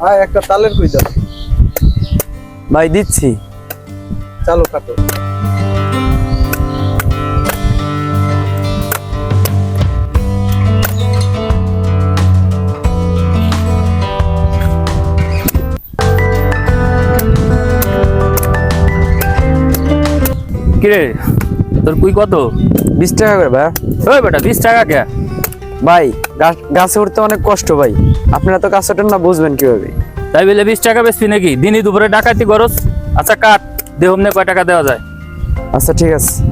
ভাই একটা তালের কই দাও ভাই দিচ্ছি। চালো কাটো। কিরে তোর কুই কত? বিশ টাকা করে ভাই। ওই বেটা বিশ টাকা কে? ভাই গাছ- উঠতে অনেক কষ্ট ভাই। আপনারা তো গাছ ওঠেন না বুঝবেন কীভাবে। তাই বলে বিশ টাকা বেচবি নাকি? দিনই দুপুরে ডাকাতি করস। আচ্ছা কাট। দেহ অমনে কয় টাকা দেওয়া যায়? আচ্ছা ঠিক আছে।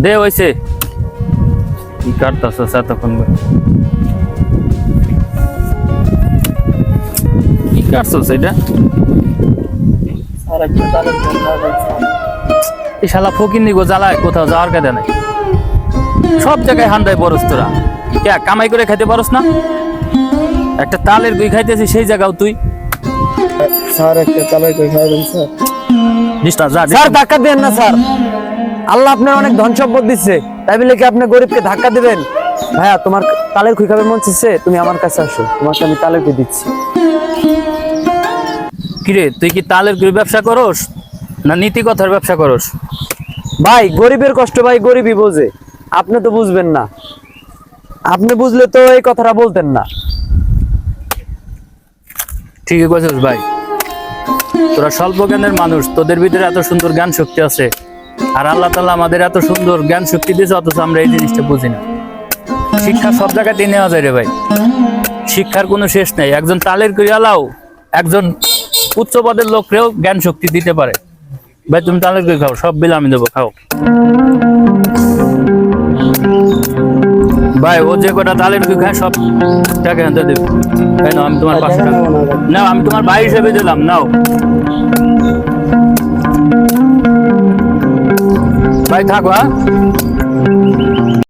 দে হইছে। কি কাটতাছ করে? কি কাটছস এটা? এই শালা ফকির নিগো জ্বালায় কোথাও যাওয়ার কাদে নাই। সব জায়গায় হান্দায় বরস তোরা। কে কামাই করে খাইতে পারস না? একটা তালের গুই খাইতেছি সেই জায়গাও তুই। স্যার একটা তালের কই খাওয়াবেন স্যার। দিস যা স্যার ধাক্কা দেন না স্যার। আল্লাহ আপনার অনেক ধন সম্পদ দিচ্ছে। তাই বলে কি আপনি গরিবকে ধাক্কা দিবেন? ভাইয়া তোমার তালের খুই খাবে মন চাইছে? তুমি আমার কাছে আসো। তোমাকে আমি তালের খুই দিচ্ছি। কিরে তুই কি তালের ব্যবসা করস না নীতি কথার ব্যবসা করস? ভাই গরিবের কষ্ট ভাই গরিবই বোঝে। আপনি তো বুঝবেন না। আপনি বুঝলে তো এই কথাটা বলতেন না। ঠিকই কইছিস ভাই। তোরা স্বল্প জ্ঞানের মানুষ তোদের ভিতরে এত সুন্দর জ্ঞান শক্তি আছে। আর আল্লাহ তালা আমাদের এত সুন্দর জ্ঞান শক্তি দিয়েছে অথচ আমরা এই জিনিসটা বুঝি না। শিক্ষা সব জায়গাতেই নেওয়া যায় রে ভাই। শিক্ষার কোনো শেষ নেই। একজন তালের ক্রিয়ালাও একজন উচ্চ পদের লোককেও জ্ঞান শক্তি দিতে পারে। ভাই, তুমি করে খাও? সব বিল আমি দেবো, খাও। ভাই, ও যে কটা তালের কুই খায়, সব টাকা হাতে দেবে। তাই না আমি তোমার পাঁচশো টাকা। না আমি তোমার ভাই হিসেবে দিলাম, নাও। ভাই, থাকো হ্যাঁ?